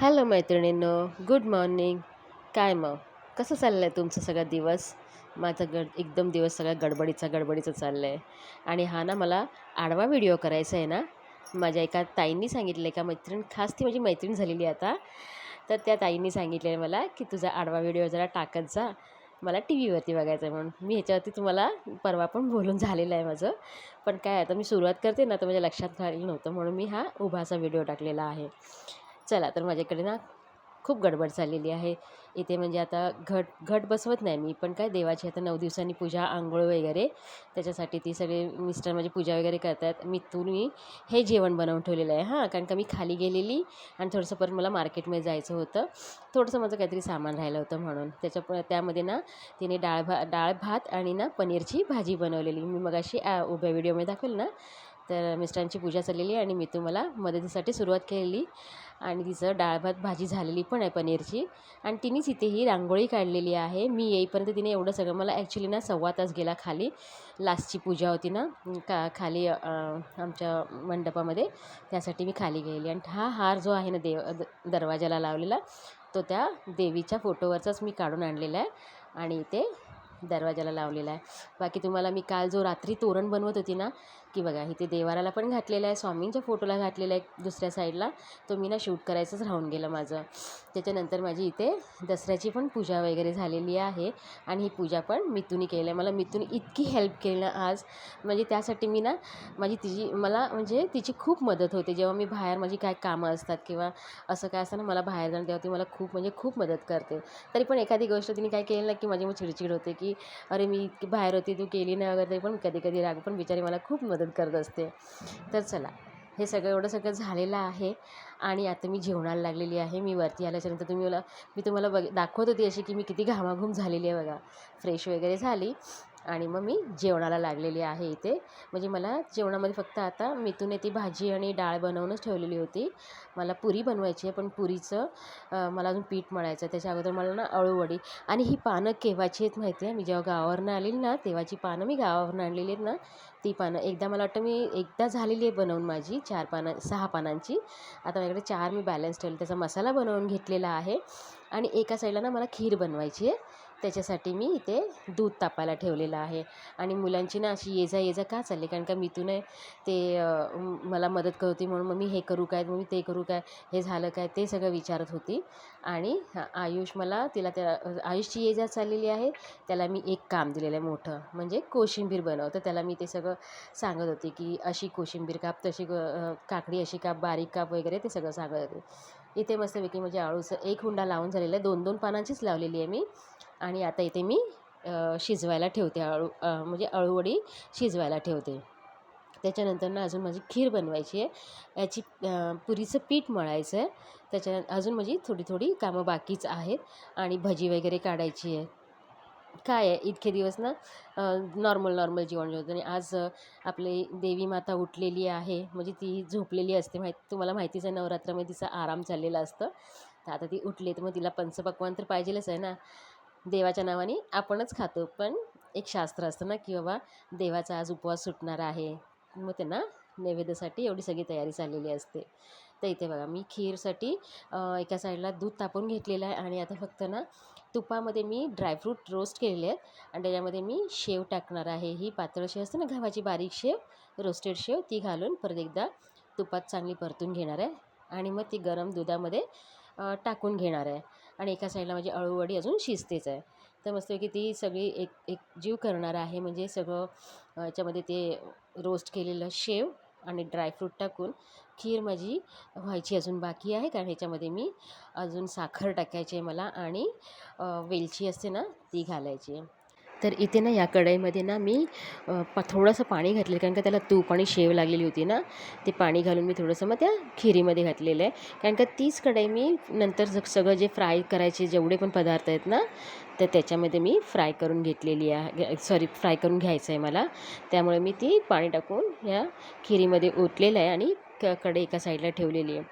Hello मैत्रिणींनो good morning. काय मग? कसं चाललं आहे तुमचं सगळा दिवस? माझा गड एकदम दिवस सगळा गडबडीचा गडबडीचा चाललं आहे आणि हा ना मला आडवा व्हिडिओ करायचा आहे ना. माझ्या एका ताईंनी सांगितलं आहे का मैत्रीण खास ती माझी मैत्रीण झालेली आहे आता. तर त्या ताईंनी सांगितलं आहे मला की तुझा आडवा व्हिडिओ जरा टाकत जा मला टी व्हीवरती बघायचं आहे म्हणून. मी ह्याच्यावरती तुम्हाला परवा पण बोलून झालेलं आहे माझं. पण काय आता मी सुरुवात करते ना तर माझ्या लक्षात घालेलं नव्हतं म्हणून मी हा उभासा व्हिडिओ टाकलेला आहे. चला तर माझ्याकडे ना खूप गडबड चाललेली आहे. इथे म्हणजे आता घट घट बसवत नाही मी पण काय देवाची आता नऊ दिवसांनी पूजा आंघोळ वगैरे त्याच्यासाठी ती सगळे मिस्टर माझी पूजा वगैरे करतात. मी तुम्ही हे जेवण बनवून ठेवलेलं आहे. हां कारण का मी खाली गेलेली आणि थोडंसं परत मला मार्केटमध्ये जायचं होतं. थोडंसं माझं काहीतरी सामान राहिलं होतं म्हणून. त्याच्या त्यामध्ये ना तिने डाळ भा डाळ भात आणि ना पनीरची भाजी बनवलेली. मी मग अशी उभ्या व्हिडिओमध्ये दाखवेल ना तर मिस्टरांची पूजा चाललेली आणि मी तुम्हाला मदतीसाठी सुरुवात केलेली. आणि तिचं डाळ भात भाजी झालेली पण आहे पनीरची. आणि तिनेच इथे ही रांगोळी काढलेली आहे. मी येईपर्यंत तिने एवढं सगळं मला ॲक्च्युली ना सव्वा तास गेला खाली. लास्टची पूजा होती ना का खाली आमच्या मंडपामध्ये. त्यासाठी मी खाली गेली. आणि हा हार जो आहे ना देव दरवाजाला लावलेला तो त्या देवीच्या फोटोवरचाच मी काढून आणलेला आहे. आणि इथे दरवाजाला लावलेला आहे. बाकी तुम्हाला मी काल जो रात्री तोरण बनवत होती ना की बघा इथे देवाराला पण घातलेला आहे स्वामींच्या फोटोला घातलेला आहे दुसऱ्या साईडला तो मी ना शूट करायचंच राहून गेलं माझं. त्याच्यानंतर माझी इथे दसऱ्याची पण पूजा वगैरे झालेली आहे आणि ही पूजा पण मितूनी केली आहे. मला मितून इतकी हेल्प केली ना आज. म्हणजे त्यासाठी मी ना माझी तिची मला म्हणजे तिची खूप मदत होते. जेव्हा मी बाहेर माझी काय कामं असतात किंवा असं काय असतं ना मला बाहेर जाणं तेव्हा ती मला खूप म्हणजे खूप मदत करते. तरी पण एखादी गोष्ट तिने काय केली ना की माझी मग चिडचिड होते की की अरे मी इतकी बाहेर होती तू केली नाही वगैरे पण कधी कधी राग पण बिचारी मला खूप मदत करत असते. तर चला हे सगळं एवढं सगळं झालेलं आहे आणि आता मी जेवणाला लागलेली आहे. मी वरती आल्याच्यानंतर तुम्ही मला मी तुम्हाला बघ दाखवत होती अशी की मी किती घामाघूम झालेली आहे बघा. फ्रेश वगैरे झाली. आणि मग मी जेवणाला लागलेली आहे इथे. म्हणजे मला जेवणामध्ये फक्त आता मिथून ती भाजी आणि डाळ बनवूनच ठेवलेली होती. मला पुरी बनवायची आहे पण पुरीचं मला अजून पीठ मळायचं आहे. त्याच्या अगोदर मला ना अळूवडी आणि ही पानं केव्हाची आहेत माहिती आहे? मी जेव्हा गावावरनं आलेली ना तेव्हाची पानं मी गावावरनं आणलेली आहेत ना ती पानं. एकदा मला वाटतं मी एकदा झालेली आहे बनवून माझी चार पानं सहा पानांची. आता माझ्याकडे चार मी बॅलन्स ठेवले. त्याचा मसाला बनवून घेतलेला आहे. आणि एका साईडला ना मला खीर बनवायची आहे. त्याच्यासाठी मी इथे दूध तापायला ठेवलेलं आहे. आणि मुलांची ना अशी ये जा ये जा का चालली? कारण का मितून ते मला मदत करते म्हणून मग मी हे करू काय मग मी ते करू काय हे झालं काय ते सगळं विचारत होती. आणि आयुष मला तिला त्या आयुषची ये जा चाललेली आहे त्याला मी एक काम दिलेलं आहे मोठं म्हणजे कोशिंबीर बनवतं. त्याला मी ते सगळं सांगत होते की अशी कोशिंबीर काप तशी काकडी अशी काप बारीक काप वगैरे ते सगळं सांगत होते. इथे मस्तपैकी म्हणजे आळूचं एक हुंडा लावून झालेलं आहे. दोन दोन पानांचीच लावलेली आहे मी. आणि आता इथे मी शिजवायला ठेवते अळू म्हणजे अळूवडी शिजवायला ठेवते. त्याच्यानंतर ना अजून माझी खीर बनवायची आहे. याची पुरीचं पीठ मळायचं आहे. त्याच्या अजून माझी थोडी थोडी कामं बाकीच आहेत आणि भजी वगैरे काढायची आहे. काय आहे? इतके दिवस ना नॉर्मल नॉर्मल जेवण जेवतो आणि आज आपली देवी माता उठलेली आहे. म्हणजे ती झोपलेली असते. माहिती तुम्हाला माहितीच आहे नवरात्रामध्ये तिचा आराम चाललेला असतं. तर आता ती उठली तर मग तिला पंचपक्वान तर पाहिजेलच आहे ना. देवाच्या नावाने आपणच खातो. पण एक शास्त्र असतं ना की बाबा देवाचा आज उपवास सुटणार आहे. मग त्यांना नैवेद्यासाठी एवढी सगळी तयारी चाललेली असते. तर इथे बघा मी खीरसाठी एका साईडला दूध तापून घेतलेलं आहे आणि आता फक्त ना तुपामध्ये मी ड्रायफ्रूट रोस्ट केलेले आहेत. आणि त्याच्यामध्ये मी शेव टाकणार आहे. ही पातळ शेव असते ना गव्हाची बारीक शेव रोस्टेड शेव ती घालून परत एकदा तुपात चांगली परतून घेणार आहे. आणि मग ती गरम दुधामध्ये टाकून घेणार आहे. आणि एका साईडला माझी अळूवडी अजून शिजतेच आहे. तर मस्तपैकी ती सगळी एक एक जीव करणार आहे. म्हणजे सगळं याच्यामध्ये ते रोस्ट केलेलं शेव आणि ड्रायफ्रूट टाकून खीर माझी व्हायची अजून बाकी आहे. कारण ह्याच्यामध्ये मी अजून साखर टाकायची आहे मला आणि वेलची असते ना ती घालायची आहे. तर इथे ना या कढईमध्ये ना मी प थोडंसं पाणी घातलं कारण का त्याला तूप आणि शेव लागलेली होती ना ते पाणी घालून मी थोडंसं मग त्या खिरीमध्ये घातलेलं आहे. कारण का तीच कढई मी नंतर ज सगळं जे फ्राय करायचे जेवढे पण पदार्थ आहेत ना तर त्याच्यामध्ये मी फ्राय करून घेतलेली आहे. सॉरी फ्राय करून घ्यायचं आहे मला. त्यामुळे मी ती पाणी टाकून ह्या खिरीमध्ये ओतलेलं आहे आणि क कढई एका साईडला ठेवलेली आहे.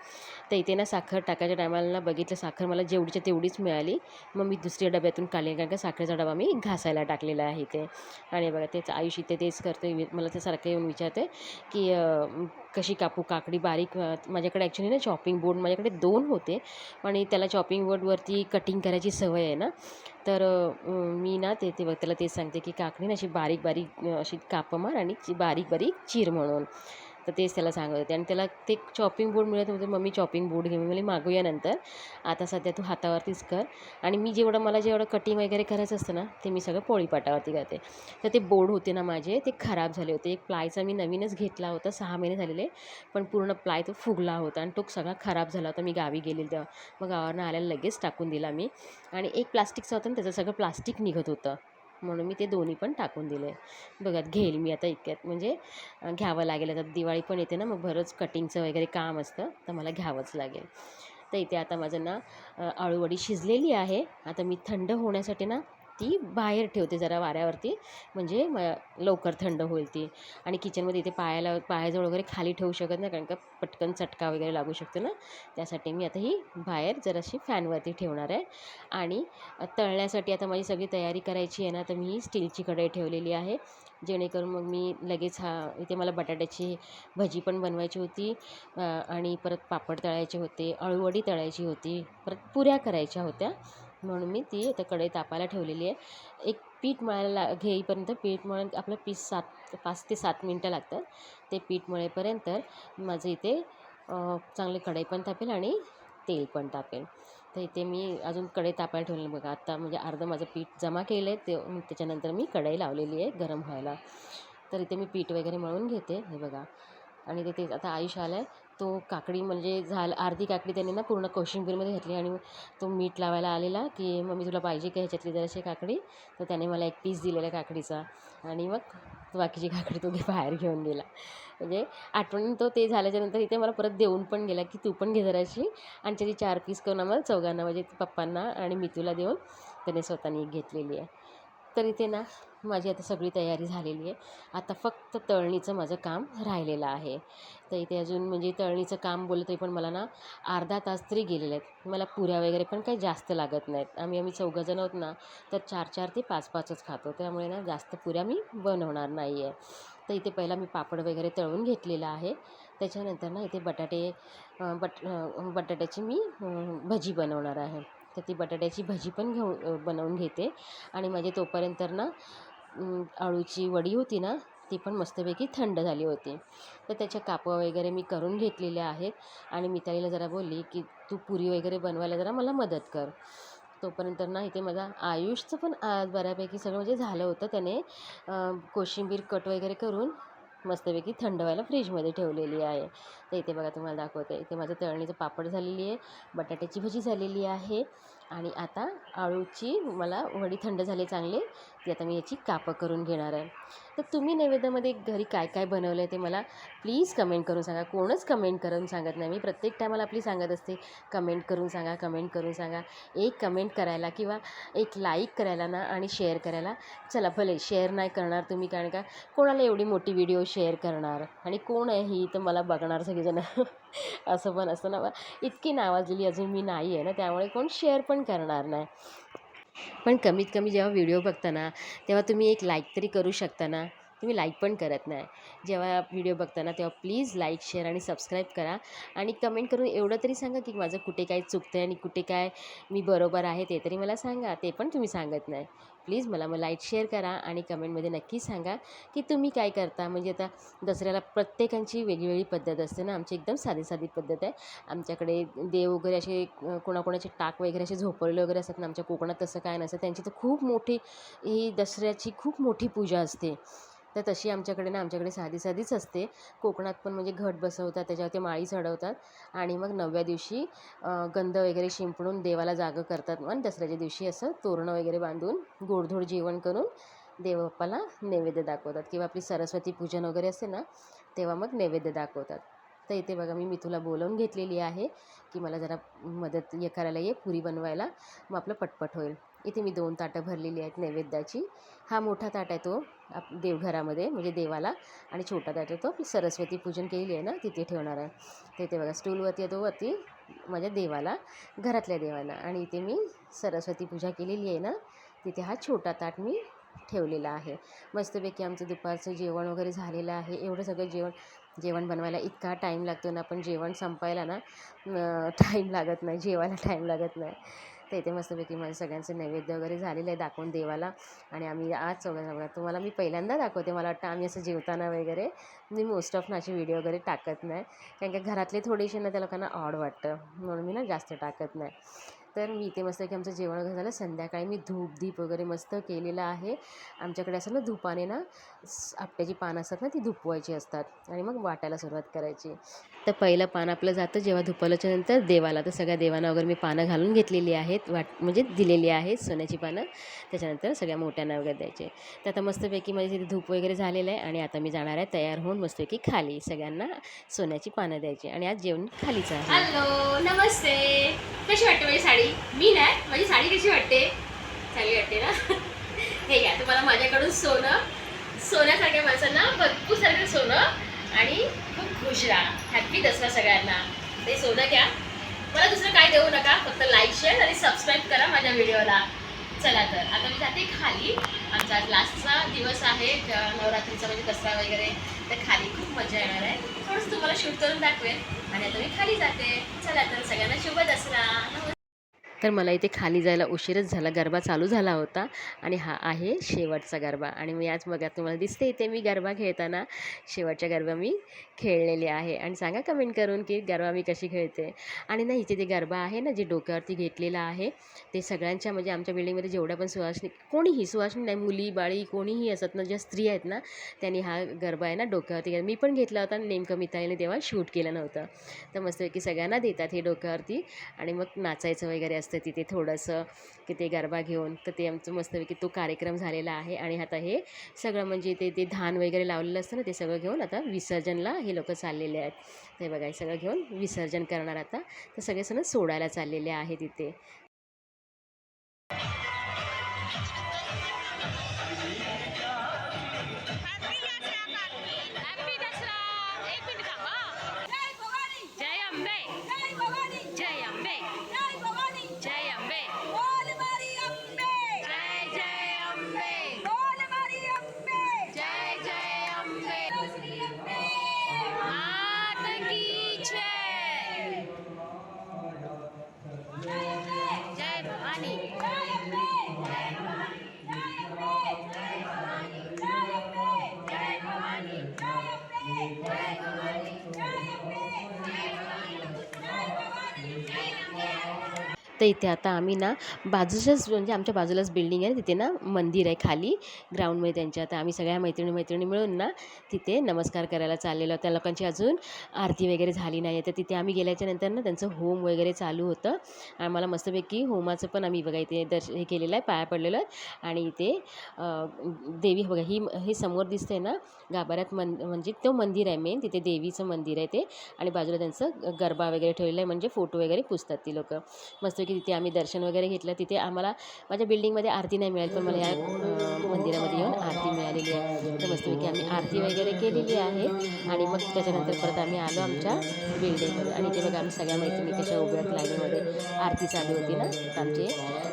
तर इथे ना साखर टाकायच्या टायमाला ना बघितलं साखर मला जेवढीच्या तेवढीच मिळाली. मग मी दुसऱ्या डब्यातून काढली कारण का साखरेचा डबा मी घासायला टाकलेला आहे इथे. आणि बघा तेच आयुष्य इथे तेच करते मला ते सारखं येऊन विचारते की कशी कापू काकडी बारीक माझ्याकडे ॲक्च्युली ना चॉपिंग बोर्ड माझ्याकडे दोन होते. आणि त्याला चॉपिंग बोर्डवरती कटिंग करायची सवय आहे ना. तर मी ना ते ते त्याला तेच सांगते की काकडी ना अशी बारीक बारीक अशी काप मार आणि बारीक बारीक चीर म्हणून. तर तेच त्याला सांगत होते. आणि त्याला ते चॉपिंग बोर्ड मिळत होते मम्मी चॉपिंग बोर्ड घे मी मागूया नंतर. आता सध्या तू हातावरतीच कर. आणि मी जेवढं मला जेवढं कटिंग वगैरे करायचं असतं ना ते मी सगळं पोळीपाटावरती करते. तर ते बोर्ड होते ना माझे ते खराब झाले होते. एक प्लायचा मी नवीनच घेतला होता सहा महिने झालेले. पण पूर्ण प्लाय तो फुगला होता आणि तो सगळा खराब झाला होता. मी गावी गेलेली तेव्हा. मग गावावरनं आल्याला लगेच टाकून दिला मी. आणि एक प्लास्टिकचा होता ना त्याचं सगळं प्लास्टिक निघत होतं. म्हणून मी ते दोन्ही पण टाकून दिले. बघा घेईल मी आता इतक्यात. म्हणजे घ्यावं लागेल आता. दिवाळी पण येते ना मग बरंच कटिंगचं वगैरे काम असतं तर मला घ्यावंच लागेल. तर इथे आता माझं ना आळूवडी शिजलेली आहे. आता मी थंड होण्यासाठी ना ती बाहेर ठेवते जरा वाऱ्यावरती म्हणजे म लवकर थंड होईल ती. आणि किचनमध्ये इथे पायाला पायाजवळ वगैरे खाली ठेवू शकत नाही कारण का पटकन चटका वगैरे लागू शकतो ना. त्यासाठी मी आता ही बाहेर जराशी फॅनवरती ठेवणार आहे. आणि तळण्यासाठी आता माझी सगळी तयारी करायची आहे ना तर मी स्टीलची कढई ठेवलेली आहे. जेणेकरून मग मी लगेच हा इथे मला बटाट्याची भजी पण बनवायची होती आणि परत पापड तळायचे होते अळूवडी तळायची होती परत पुऱ्या करायच्या होत्या. म्हणून मी ती आता कढई तापायला ठेवलेली आहे. एक पीठ मळायला ला घेईपर्यंत पीठ मळून आपलं पीठ सात पाच ते सात मिनटं लागतात. ते पीठ मळेपर्यंत माझं इथे चांगली कढई पण तापेल आणि तेल पण तापेल. तर इथे मी अजून कढई तापायला ठेवलेली बघा. आता म्हणजे अर्धं माझं पीठ जमा केलं आहे ते त्याच्यानंतर मी कढई लावलेली आहे गरम व्हायला. तर इथे मी पीठ वगैरे मळून घेते. हे बघा. आणि तिथे आता आयुष आलं आहे तो काकडी म्हणजे झालं अर्धी काकडी त्याने ना पूर्ण कोशिंबीरमध्ये घातली आणि तो मीठ लावायला आलेला की मग मी तुला पाहिजे का ह्याच्यातली जराशी काकडी? तर त्याने मला एक पीस दिलेला काकडीचा आणि मग बाकीची काकडी तो बाहेर घेऊन गेला. म्हणजे आठवण तो ते झाल्याच्यानंतर इथे मला परत देऊन पण गेला की तू पण घे जराशी आणि त्याची चार पीस करून आम्हाला चौघांना म्हणजे पप्पांना आणि मितूला देऊन त्याने स्वतःने एक घेतलेली आहे. तर इथे ना माझी आता सगळी तयारी झालेली आहे. आता फक्त तळणीचं माझं काम राहिलेलं आहे. तर इथे अजून म्हणजे तळणीचं काम बोललं तरी पण मला ना अर्धा तास तरी गेलेले आहेत. मला पुऱ्या वगैरे पण काही जास्त लागत नाहीत. आम्ही आम्ही चौघंजण आहोत ना तर चार चार ते पाच पाचच खातो. त्यामुळे ना जास्त पुऱ्या मी बनवणार नाही आहे. तर इथे पहिला मी पापड वगैरे तळून घेतलेला आहे. त्याच्यानंतर ना इथे बटाटे बट बटाट्याची मी भजी बनवणार आहे. तर ती बटाट्याची भजी पण घेऊ बनवून घेते. आणि माझे तोपर्यंत ना अळूची वडी होती ना ती पण मस्तपैकी थंड झाली होती. तर त्याच्या कापं वगैरे मी करून घेतलेल्या आहेत. आणि मितालीला जरा बोलली की तू पुरी वगैरे बनवायला जरा मला मदत कर. तोपर्यंत ना इथे माझा आयुषचं पण आज बऱ्यापैकी सगळं म्हणजे झालं होतं. त्याने कोशिंबीर कट वगैरे करून मस्तपैकी थंड व्हायला फ्रीजमध्ये ठेवलेली आहे. तर इथे बघा तुम्हाला दाखवते. इथे माझं तळणीचं पापड झालेली आहे. बटाट्याची भजी झालेली आहे. आणि आता आळूची मला वडी थंड झाली चांगली ती आता मी याची कापं करून घेणार आहे. तर तुम्ही नैवेद्यामध्ये घरी काय काय बनवलं आहे ते मला प्लीज कमेंट करून सांगा. कोणच कमेंट करून सांगत नाही. मी प्रत्येक टायमाला आपली सांगत असते. कमेंट करून सांगा कमेंट करून सांगा. एक कमेंट करायला किंवा एक लाईक करायला ना आणि शेअर करायला चला भले शेअर नाही करणार तुम्ही कारण का कोणाला एवढी मोठी व्हिडिओ शेअर करणार? आणि कोण आहे ही तर मला बघणार सगळेजण. असं पण असतं ना. इतकी नावाजलेली अजून मी नाही आहे ना त्यामुळे कोण शेअर पण करणार नाही. पण कमीत कमी जेव्हा व्हिडिओ बघता ना तेव्हा तुम्ही एक लाईक तरी करू शकता ना. तुम्ही लाईक पण करत नाही. जेव्हा व्हिडिओ बघताना तेव्हा प्लीज लाईक शेअर आणि सबस्क्राईब करा. आणि कमेंट करून एवढं तरी सांगा की माझं कुठे काय चुकतं आहे आणि कुठे काय मी बरोबर आहे ते तरी मला सांगा. ते पण तुम्ही सांगत नाही. प्लीज मला मग लाईक शेअर करा आणि कमेंटमध्ये नक्की सांगा की तुम्ही काय करता. म्हणजे आता दसऱ्याला प्रत्येकांची वेगवेगळी पद्धत असते ना. आमची एकदम साधी साधी पद्धत आहे. आमच्याकडे देव वगैरे असे कोणाकोणाचे टाक वगैरे असे झोपवलेले वगैरे असतात ना. आमच्या कोकणात तसं काय नसतं. त्यांची तर खूप मोठी ही दसऱ्याची खूप मोठी पूजा असते. तर तशी आमच्याकडे ना आमच्याकडे साधी साधीच असते. कोकणात पण म्हणजे घट बसवतात त्याच्यावरती माळी चढवतात आणि मग नवव्या दिवशी गंध वगैरे शिंपडून देवाला जागं करतात मग दसऱ्याच्या दिवशी असं तोरणं वगैरे बांधून गोडधोड जेवण करून देवबाप्पाला नैवेद्य दाखवतात. किंवा आपली सरस्वती पूजन वगैरे असते ना तेव्हा मग नैवेद्य दाखवतात. तर इथे बघा मी मिथूला बोलवून घेतलेली आहे की मला जरा मदत ये करायला ये पुरी बनवायला. मग आपलं पटपट होईल. इथे मी दोन ताटं भरलेली आहेत नैवेद्याची. हा मोठा ताट आहे तो आप देवघरामध्ये म्हणजे देवाला. आणि छोटा ताट आहे तो आपली सरस्वती पूजन केलेली आहे ना तिथे ठेवणार आहे. तर इथे बघा स्टूलवरती आहे तो वरती माझ्या देवाला घरातल्या देवाला. आणि इथे मी सरस्वती पूजा केलेली आहे ना तिथे हा छोटा ताट मी ठेवलेला आहे. मस्तपैकी आमचं दुपारचं जेवण वगैरे झालेलं आहे. एवढं सगळं जेवण जेवण बनवायला इतका टाईम लागतो ना पण जेवण संपायला ना टाईम लागत नाही जेवायला टाईम लागत नाही. तर इथे मस्तपैकी माझ्या सगळ्यांचं नैवेद्य वगैरे झालेलं आहे दाखवून देवाला. आणि आम्ही आज चौघा बघा तुम्हाला मी पहिल्यांदा दाखवते. मला वाटतं आम्ही असं जेवताना वगैरे मी मोस्ट ऑफ नाचे व्हिडिओ वगैरे टाकत नाही. कारण की घरातले थोडेसे ना त्या लोकांना ऑड वाटतं. म्हणून मी ना जास्त टाकत नाही. तर मी इथे मस्त की आमचं जेवण वगैरे झालं. संध्याकाळी मी धूप धीप वगैरे मस्त केलेलं आहे. आमच्याकडे असं ना धुपाने ना आपट्याची पानं असतात ना ती धुपवायची असतात. आणि मग वाटायला सुरुवात करायची. तर पहिलं पान आपलं जातं जेव्हा धुपवल्याच्या नंतर देवाला. तर सगळ्या देवांना वगैरे मी पानं घालून घेतलेली आहेत. वाट म्हणजे दिलेली आहेत सोन्याची पानं. त्याच्यानंतर सगळ्या मोठ्यांना वगैरे द्यायचे. तर आता मस्तपैकी माझे तिथे धूप वगैरे झालेलं आहे आणि आता मी जाणार आहे तयार होऊन मस्तपैकी खाली सगळ्यांना सोन्याची पानं द्यायची. आणि आज जेवण खालीच आहे. हॅलो नमस्ते. कशी वाटते माझी साडी? मी नाही माझी साडी कशी वाटते? चांगली वाटते ना? हे घ्या तुम्हाला माझ्याकडून सोनं सोन्यासारख्या माणसांना भरपूर सारखं सोनं आणि खूप खुश राहा. हॅपी दसरा सगळ्यांना. ते सोनं घ्या. मला दुसरं काय देऊ नका फक्त लाईक शेअर आणि सबस्क्राईब करा माझ्या व्हिडिओला. चला तर. आता मी जाते खाली. आमचा आज लास्टचा दिवस आहे नवरात्रीचा म्हणजे दसरा वगैरे. तर खाली खूप मजा येणार आहे. थोडंसं तुम्हाला शूट करून दाखवेन. आणि आता मी खाली जाते. चला तर सगळ्यांना शुभ दसरा. तर मला इथे खाली जायला उशीरच झाला. गरबा चालू झाला होता आणि हा आहे शेवटचा गरबा. आणि मी आज बघा तुम्हाला दिसते इथे मी गरबा खेळताना शेवटच्या गरबा मी खेळलेली आहे. आणि सांगा कमेंट करून की गरबा मी कशी खेळते. आणि ना इथे ते गरबा आहे ना जे डोक्यावरती घेतलेलं आहे ते सगळ्यांच्या म्हणजे आमच्या बिल्डिंगमध्ये जेवढ्या पण सुवासिनी कोणीही सुवासनी नाही मुली बाळी कोणीही असत ना ज्या स्त्री आहेत ना त्यांनी हा गरबा आहे ना डोक्यावरती मी पण घेतला होता आणि नेमकं मिताईने तेव्हा शूट केलं नव्हतं. तर मस्तपैकी सगळ्यांना देतात हे डोक्यावरती आणि मग नाचायचं वगैरे असतं. तिथे थोडंसं की ते गरबा घेऊन तर ते आमचं मस्तपैकी तो कार्यक्रम झालेला आहे. आणि आता हे सगळं म्हणजे ते ते धान वगैरे लावलेलं असतं ना ते सगळं घेऊन आता विसर्जनला हे लोक चाललेले आहेत. ते बघा हे सगळं घेऊन विसर्जन करणार आता. तर सगळे सण सोडायला चाललेले आहे तिथे तर इथे आता आम्ही ना बाजूच्याच म्हणजे आमच्या बाजूलाच बिल्डिंग आहे. तिथे ना मंदिर आहे खाली ग्राउंडमध्ये त्यांच्या. आता आम्ही सगळ्या मैत्रिणी मैत्रिणी मिळून ना तिथे नमस्कार करायला चाललेलो. त्या लोकांची अजून आरती वगैरे झाली नाही आहे तर तिथे आम्ही गेल्याच्यानंतर ना त्यांचं होम वगैरे चालू होतं. आम्हाला मस्तपैकी होमाचं पण आम्ही बघा इथे दर्श हे केलेलं आहे पाया पडलेलं आहे आणि इथे देवी बघा ही हे समोर दिसते ना गाभाऱ्यात मन म्हणजे तो मंदिर आहे मेन तिथे देवीचं मंदिर आहे ते. आणि बाजूला त्यांचं गरबा वगैरे ठेवलेलं आहे. म्हणजे फोटो वगैरे पुजतात ती लोकं. मस्त की तिथे आम्ही दर्शन वगैरे घेतलं. तिथे आम्हाला माझ्या बिल्डिंगमध्ये आरती नाही मिळाली पण मला या मंदिरामध्ये येऊन आरती मिळालेली आहे. तर मस्तपैकी आम्ही आरती वगैरे केलेली आहे आणि मग त्याच्यानंतर परत आम्ही आलो आमच्या बिल्डिंगमध्ये आणि ते बघा आम्ही सगळ्या मैत्रिणी कशा उभ्या आहेत लाईनीमध्ये आरती चालू होती ना. आमचे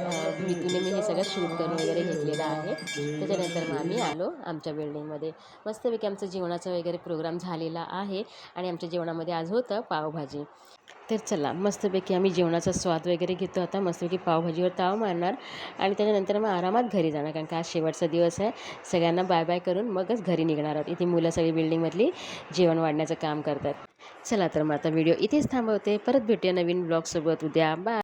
अं, मितूने मी हे सगळं शूट करून वगैरे घेतलेलं आहे. त्याच्यानंतर मग आम्ही आलो आमच्या बिल्डिंगमध्ये मस्तपैकी आमचं जेवणाचा वगैरे प्रोग्राम झालेला आहे आणि आमच्या जेवणामध्ये आज होतं पावभाजी. तर चला मस्तपैकी आम्ही जेवणाचा स्वाद वगैरे घेतो आता. मस्तपैकी पावभाजीवर ताव मारणार आणि त्याच्यानंतर मग आरामात घरी जाणार कारण का आज शेवटचा दिवस आहे. सगळ्यांना बाय बाय करून मगच घरी निघणार आहोत. इथे मुलं सगळी बिल्डिंगमधली जेवण वाढण्याचं काम करतात. चला तर मग आता व्हिडिओ इथेच थांबवते. परत भेटूया नवीन ब्लॉगसोबत उद्या बाय